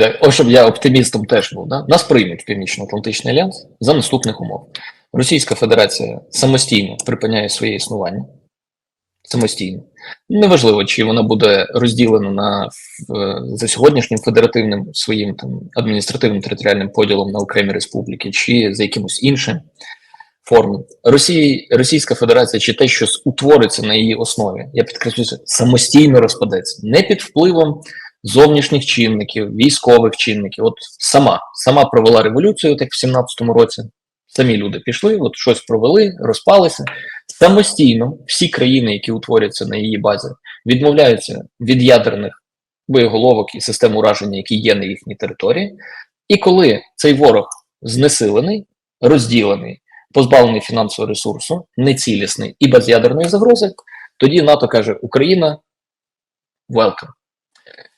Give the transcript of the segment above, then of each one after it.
Так. Ось щоб я оптимістом теж був. Да? Нас приймуть Північно-Атлантичний альянс за наступних умов. Російська Федерація самостійно припиняє своє існування. Самостійно. Неважливо, чи вона буде розділена на за сьогоднішнім федеративним своїм там адміністративним територіальним поділом на окремі республіки, чи за якимось іншим формам. Росії, Російська Федерація чи те, що утвориться на її основі, я підкреслюю, самостійно розпадеться, не під впливом зовнішніх чинників, військових чинників. От сама сама провела революцію, так в 17-му році. Самі люди пішли, от щось провели, розпалися. Самостійно всі країни, які утворяться на її базі, відмовляються від ядерних боєголовок і систем ураження, які є на їхній території. І коли цей ворог знесилений, розділений, позбавлений фінансового ресурсу, нецілісний і без ядерної загрози, тоді НАТО каже: Україна welcome.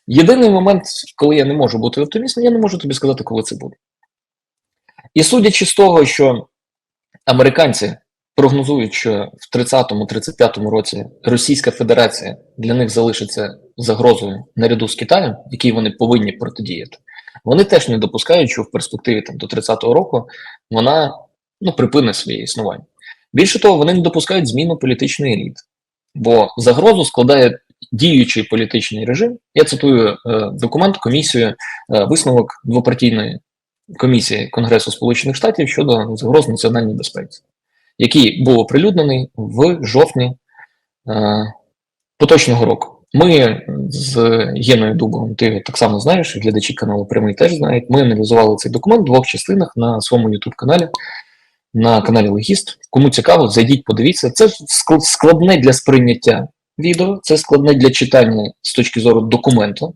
Єдиний момент, коли я не можу бути оптимістом, я не можу тобі сказати, коли це буде. І судячи з того, що американці прогнозують, що в 30-35 році Російська Федерація для них залишиться загрозою наряду з Китаєм, якій вони повинні протидіяти, вони теж не допускають, що в перспективі там, до 30-го року вона ну, припинить своє існування. Більше того, вони не допускають зміну політичної еліти, бо загрозу складає діючий політичний режим. Я цитую е, документ комісію, е, висновок двопартійної комісії Конгресу Сполучених Штатів щодо загроз національній безпеці, який був оприлюднений в жовтні е, поточного року. Ми з Єною Дубовим, ти так само знаєш, глядачі каналу Прямий теж знають. Ми аналізували цей документ в двох частинах на своєму youtube каналі на каналі Легіст. Кому цікаво, зайдіть, подивіться. Це складне для сприйняття відео, це складне для читання з точки зору документу.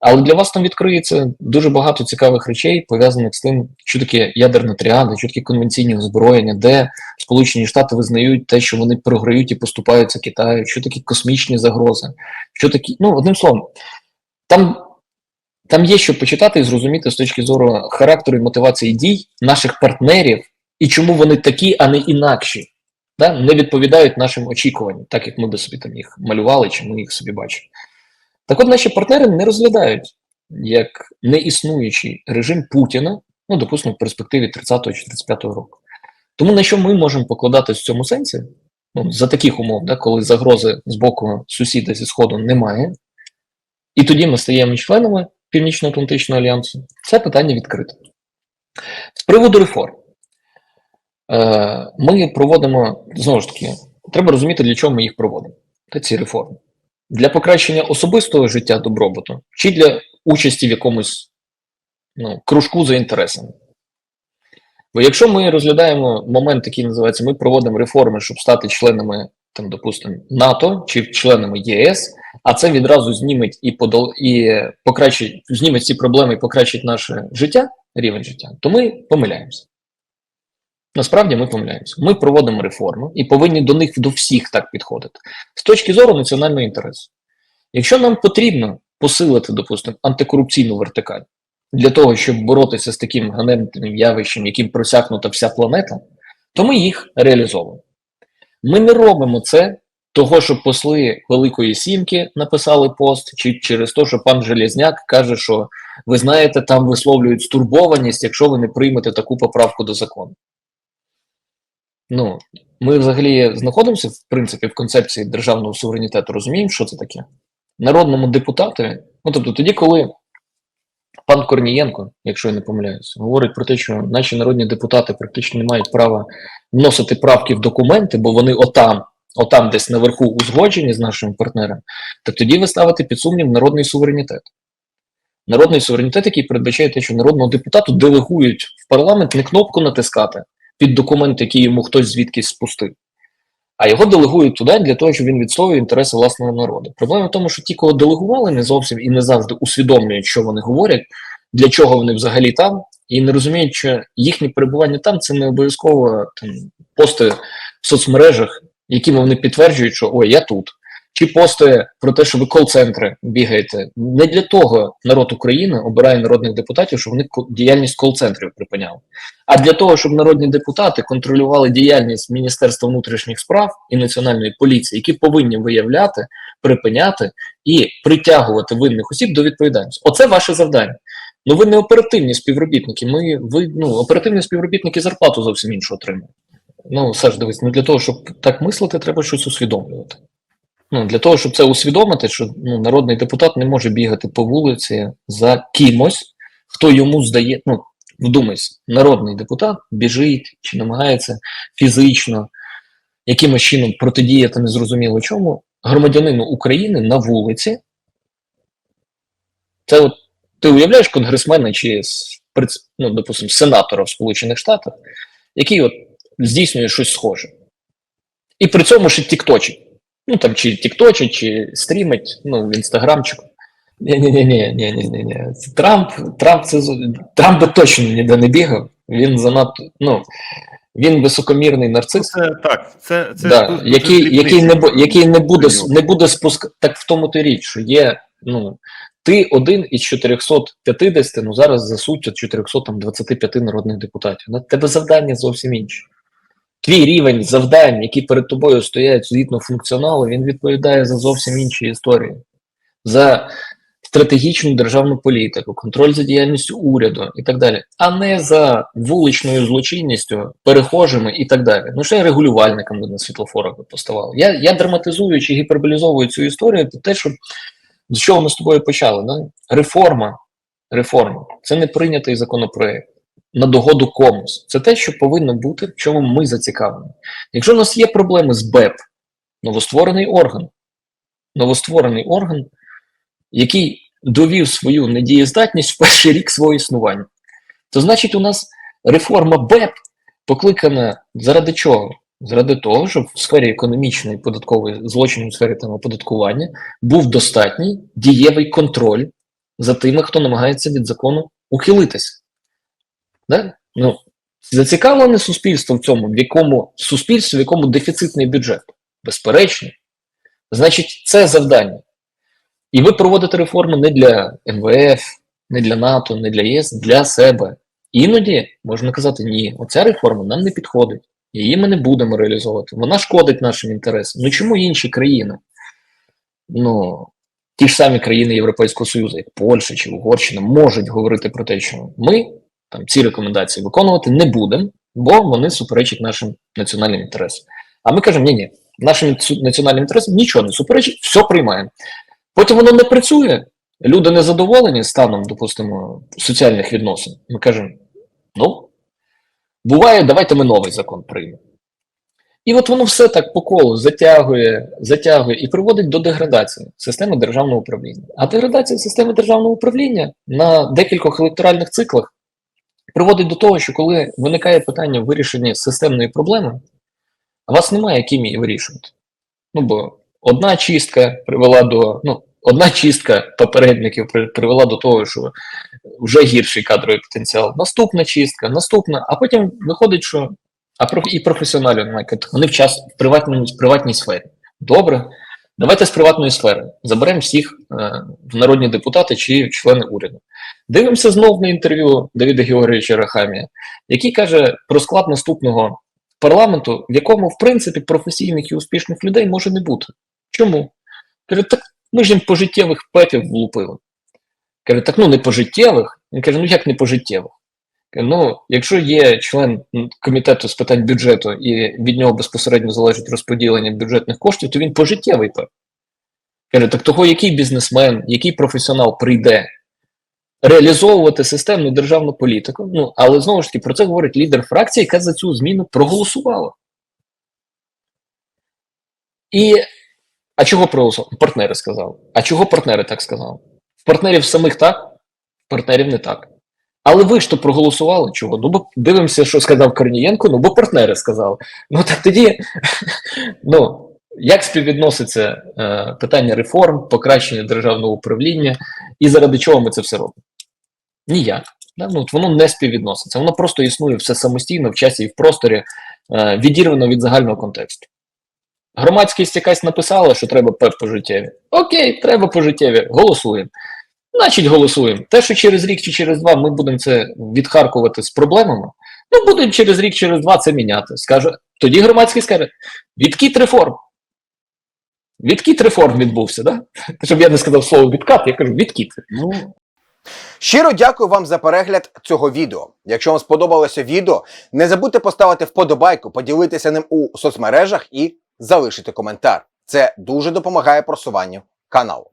Але для вас там відкриється дуже багато цікавих речей, пов'язаних з тим, що таке ядерна тріада, що таке конвенційні озброєння, де Сполучені Штати визнають те, що вони програють і поступаються Китаю, що такі космічні загрози, що такі, ну, одним словом, там, там є що почитати і зрозуміти з точки зору характеру і мотивації дій наших партнерів і чому вони такі, а не інакші, да? не відповідають нашим очікуванням, так як ми би собі там їх малювали, чи ми їх собі бачимо. Так от наші партнери не розглядають як неіснуючий режим Путіна, ну, допустимо, в перспективі 30 чи 35 року. Тому на що ми можемо покладатись в цьому сенсі, ну, за таких умов, да, коли загрози з боку сусіда зі Сходу немає, і тоді ми стаємо членами Північно-Атлантичного альянсу, це питання відкрите. З приводу реформ. Е, Ми проводимо, знову ж таки, треба розуміти, для чого ми їх проводимо, та ці реформи. Для покращення особистого життя добробуту чи для участі в якомусь ну, кружку за інтересами. Бо якщо ми розглядаємо момент, який називається, ми проводимо реформи, щоб стати членами, там, допустимо, НАТО чи членами ЄС, а це відразу зніметь і подол і покращить, зніметь ці проблеми і покращить наше життя, рівень життя, то ми помиляємося. Насправді ми помиляємося. Ми проводимо реформи і повинні до них до всіх так підходити з точки зору національного інтересу. Якщо нам потрібно посилити, допустимо, антикорупційну вертикаль для того, щоб боротися з таким ганебним явищем, яким просякнута вся планета, то ми їх реалізовуємо. Ми не робимо це того, що посли Великої Сімки написали пост, чи через те, що пан Железняк каже, що ви знаєте, там висловлюють стурбованість, якщо ви не приймете таку поправку до закону. Ну, ми взагалі знаходимося, в принципі, в концепції державного суверенітету, розуміємо, що це таке. Народному депутатові, ну тобто тоді, коли пан Корнієнко, якщо я не помиляюсь, говорить про те, що наші народні депутати практично не мають права вносити правки в документи, бо вони отам, отам десь наверху узгоджені з нашими партнерами, так тоді ви ставите під сумнів народний суверенітет. Народний суверенітет, який передбачає те, що народного депутату делегують в парламент не кнопку натискати під документ, який йому хтось звідкись спустив, а його делегують туди для того, щоб він відстоює інтереси власного народу. Проблема в тому, що ті, кого делегували, не зовсім і не завжди усвідомлюють, що вони говорять, для чого вони взагалі там, і не розуміють, що їхнє перебування там це не обов'язково там пости в соцмережах, якими вони підтверджують, що ой, я тут. Чи постує про те, що ви кол-центри бігаєте. Не для того народ України обирає народних депутатів, щоб вони діяльність кол-центрів припиняли, а для того, щоб народні депутати контролювали діяльність Міністерства внутрішніх справ і національної поліції, які повинні виявляти, припиняти і притягувати винних осіб до відповідальності. Оце ваше завдання. Ну ви не оперативні співробітники. Ми ви ну оперативні співробітники зарплату зовсім іншу отримують. Ну, Саш, дивись, ну для того, щоб так мислити, треба щось усвідомлювати. Ну, для того, щоб це усвідомити, що ну, народний депутат не може бігати по вулиці за кимось, хто йому здає. Ну, вдумайся, народний депутат біжить чи намагається фізично якимось чином протидіяти незрозуміло чому громадянину України на вулиці. Це от ти уявляєш конгресмена чи ну, допустим, сенатора в Сполучених Штатах, який от здійснює щось схоже. І при цьому ще тікточить. Ну там чи тікточить, чи стрімить, ну в інстаграмчику. Ні, ні, ні, ні, ні, ні. Трамп, Трамп це Трамп би точно ніде не бігав. Він занадто, ну він високомірний нарцис. Це, так, це це да, тут, який, який не який не буде не буде спускати. Так в тому ти річ, що є. Ну ти один із 450, ну зараз за суттю 425 народних депутатів. На тебе завдання зовсім інше. Твій рівень завдань, які перед тобою стоять згідно функціоналу, він відповідає за зовсім інші історії. За стратегічну державну політику, контроль за діяльністю уряду і так далі, а не за вуличною злочинністю, перехожими і так далі. Ну ще й регулювальниками на світлофорах би поставали. Я, я драматизую чи гіперболізовую цю історію, то те, що з чого ми з тобою почали. Да? Реформа, реформа це не прийнятий законопроект на догоду комусь. Це те, що повинно бути, в чому ми зацікавлені. Якщо у нас є проблеми з БЕП, новостворений орган, новостворений орган, який довів свою недієздатність в перший рік свого існування, то значить у нас реформа БЕП покликана заради чого? Заради того, щоб в сфері економічної податкової злочинів в сфері там, оподаткування був достатній дієвий контроль за тими, хто намагається від закону ухилитися. Да? Ну, зацікавлене суспільство в цьому, в якому суспільство, в якому дефіцитний бюджет, безперечно. Значить, це завдання. І ви проводите реформи не для МВФ, не для НАТО, не для ЄС, для себе. Іноді можна казати, ні, оця реформа нам не підходить, її ми не будемо реалізовувати. Вона шкодить нашим інтересам. Ну чому інші країни? Ну, ті ж самі країни Європейського Союзу, як Польща чи Угорщина, можуть говорити про те, що ми там ці рекомендації виконувати не будемо, бо вони суперечать нашим національним інтересам. А ми кажемо, ні, ні, нашим національним інтересам нічого не суперечить, все приймаємо. Потім воно не працює. Люди не задоволені станом, допустимо, соціальних відносин. Ми кажемо, ну, буває, давайте ми новий закон приймемо. І от воно все так по колу затягує, затягує і приводить до деградації системи державного управління. А деградація системи державного управління на декількох електоральних циклах приводить до того, що коли виникає питання вирішення системної проблеми, а вас немає, яким її вирішувати. Ну бо одна чистка привела до. ну, Одна чистка попередників привела до того, що вже гірший кадровий потенціал. Наступна чистка, наступна, а потім виходить, що а і професіоналів. Вони в час в приватній, в приватній сфері. Добре, давайте з приватної сфери заберемо всіх е, в народні депутати чи члени уряду. Дивимося знов на інтерв'ю Давіда Георгійовича Рахамія, який каже про склад наступного парламенту, в якому, в принципі, професійних і успішних людей може не бути. Чому? Каже, так ми ж їм пожиттєвих петів влупили. Каже, так ну не пожиттєвих. Він каже, ну як не пожиттєвих? Ну, якщо є член комітету з питань бюджету і від нього безпосередньо залежить розподілення бюджетних коштів, то він пожиттєвий пет. Каже, так того, який бізнесмен, який професіонал прийде реалізовувати системну державну політику. Ну, але знову ж таки, про це говорить лідер фракції, яка за цю зміну проголосувала. І а чого проголосували? Партнери сказали. А чого партнери так сказали? В партнерів самих так, партнерів не так. Але ви ж то проголосували чого? Ну, бо дивимося, що сказав Корнієнко, ну бо партнери сказали. Ну так тоді, ну, як співвідноситься е, питання реформ, покращення державного управління, і заради чого ми це все робимо? Ніяк. Да? Ну, от воно не співвідноситься. Воно просто існує все самостійно в часі і в просторі, е, відірвано від загального контексту. Громадськість якась написала, що треба пожиттєві. Окей, треба пожиттєві. Голосуємо. Значить, голосуємо. Те, що через рік чи через два ми будемо це відхаркувати з проблемами, ну будемо через рік, через два це міняти. Скаже, тоді громадськість скаже: відкіт реформ. Відкіт реформ відбувся, да? Щоб я не сказав слово відкат, я кажу відкіт. Ну, Щиро дякую вам за перегляд цього відео. Якщо вам сподобалося відео, не забудьте поставити вподобайку, поділитися ним у соцмережах і залишити коментар. Це дуже допомагає просуванню каналу.